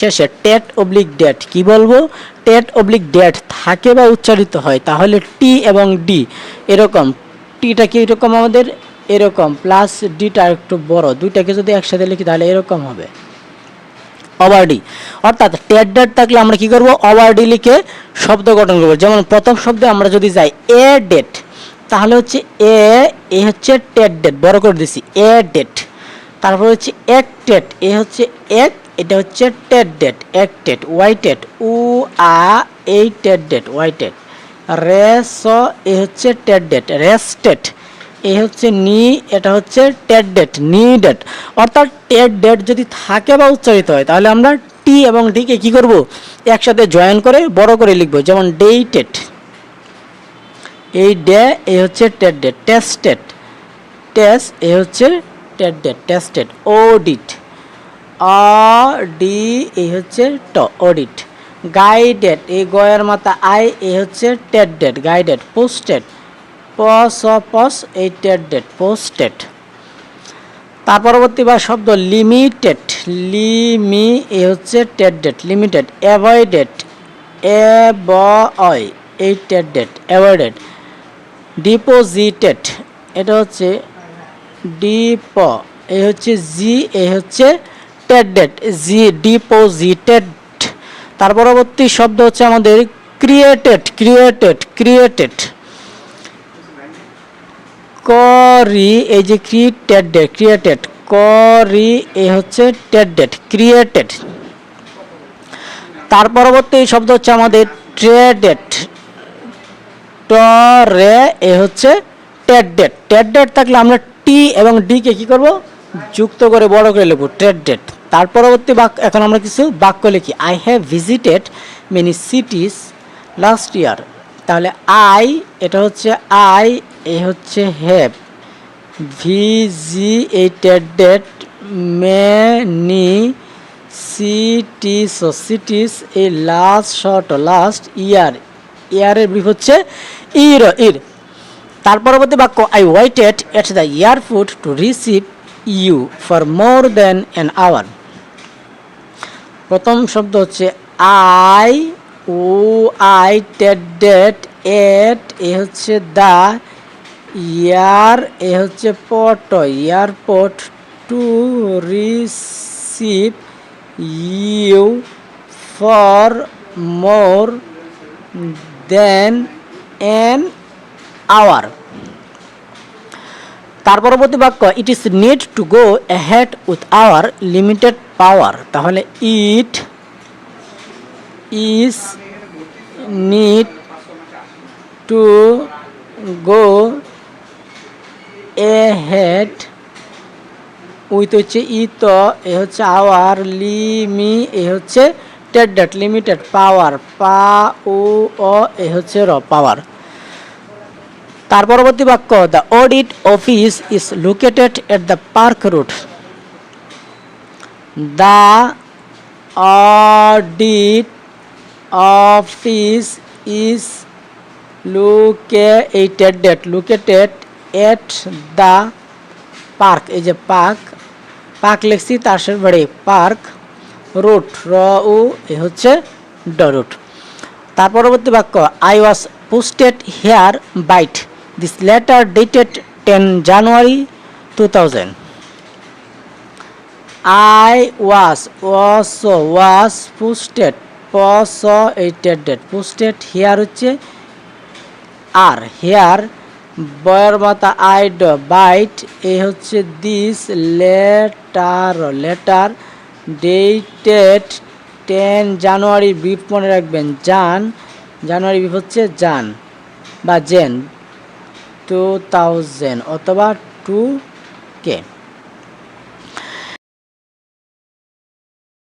শেষে TET oblique date কি বলব? টেট অবলিক ডেট থাকে বা উচ্চারিত হয়, তাহলে টি এবং ডি এরকম। টিটা কি এরকম আমাদের? এরকম প্লাস ডিটা একটু বড়, দুইটাকে যদি একসাথে লিখি তাহলে এরকম হবে। অবার্ডি অর্থাৎ টেট ডেট থাকলে আমরা কি করব? অবার্ডি লিখে শব্দ গঠন করব। যেমন প্রথম শব্দে আমরা যদি যাই এ ডেট তাহলে হচ্ছে এ এ হচ্ছে টেট ডেট বড় করে দিছি এ ডেট তারপর হচ্ছে এক টেট এ হচ্ছে এক এটা হচ্ছে টেট ডেট, এক টেট ওয়াই টেট উ, আ, এই টেট ডেট, ওয়াই টেট রেস এ হচ্ছে টেট ডেট রেস্টেট এ হচ্ছে নি, এটা হচ্ছে টেট ডেট, নি ডেট। অর্থাৎ টেট ডেট যদি থাকে বা উচ্চারিত হয়, তাহলে আমরা টি এবং ডিকে কি করব? একসাথে জয়েন করে, বড় করে লিখব, যেমন ডেইটেড। এই ডে, এ হচ্ছে টেট ডেট, টেস্টেড। টেস, এ হচ্ছে টেট ডেট, টেস্টেড, অডিট। অ, ডি, এ হচ্ছে ট, অডিট। গাইডেড, এই গয়ের মাথা আই, এ হচ্ছে টেট ডেট গাইডেড, পোস্টেড। পস পস এই টেট ডেট পোস্টেড। তার পরবর্তী বা শব্দ লিমিটেড, লিমি, এ হচ্ছে টেট ডেট লিমিটেড, অ্যাভয়েডেড এ ব এই টেট ডেট অ্যাভয়েডেড। ডিপোজিটেড, এটা হচ্ছে ডিপ, এ হচ্ছে জি, এ হচ্ছে ডেট জি ডিপোজিটেড তার পরবর্তী শব্দ হচ্ছে আমাদের ক্রিয়েটেড ক্রিয়েটেড ক্রিয়েটেড করি, এই যে ক্রিয়েটেড ক্রিয়েটেড করি, এ হচ্ছে টেড ডেট ক্রিয়েটেড তার পরবর্তী শব্দ হচ্ছে আমাদের ট্রেডেড টরে এ হচ্ছে টেড ডেট টেড ডেট থাকলে আমরা টি এবং ডি কে কি করব? যুক্ত করে, বড় করে লিখব টেড ডেট তার পরবর্তী বাক্য এখন আমরা কিছু বাক্য লিখি। I have visited many cities last year তাহলে আই এটা হচ্ছে আই এ হচ্ছে হ্যাভ ভিজি এই টেড ডেট মেনি সিটিস ও সিটিস এই লাস্ট শর্ট লাস্ট ইয়ার ইয়ারের ব্রিফ হচ্ছে ইর ইর তার পরবর্তী বাক্য I waited at the airport to receive you for more than an hour প্রথম শব্দ হচ্ছে আই ও আই, টেড, ডেট, এট, এ হচ্ছে দা, ইয়ার, এ হচ্ছে পট airport to, receive, you, for, more, than, an, hour. তার পরবর্তী বাক্য it is need to go ahead with our limited power তাহলে it is need to go ahead with হচ্ছে ই তো এ হচ্ছে আওয়ার লিমি এ হচ্ছে টেড ডেট লিমিটেড পাওয়ার পা ও এ হচ্ছে র পাওয়ার তার পরবর্তী বাক্য the audit office is located at the park route the audit office is located ded located at the park এই যে পার্ক পার্ক লিখছি, তার বাড়ি পার্ক রুট র উ, এ হচ্ছে ড রুট তার পরবর্তী বাক্য I was posted here by dated ten January two thousand I was was was posted পস এইটেড ডেট পোস্টেড হেয়ার হচ্ছে আর হেয়ার বয়ের মাথা আইড বাইট এ হচ্ছে this letter letter dated ten January beef মনে রাখবেন জান জানুয়ারি বিফ হচ্ছে জান বা জেন টু থাউজেন্ড অথবা টু কে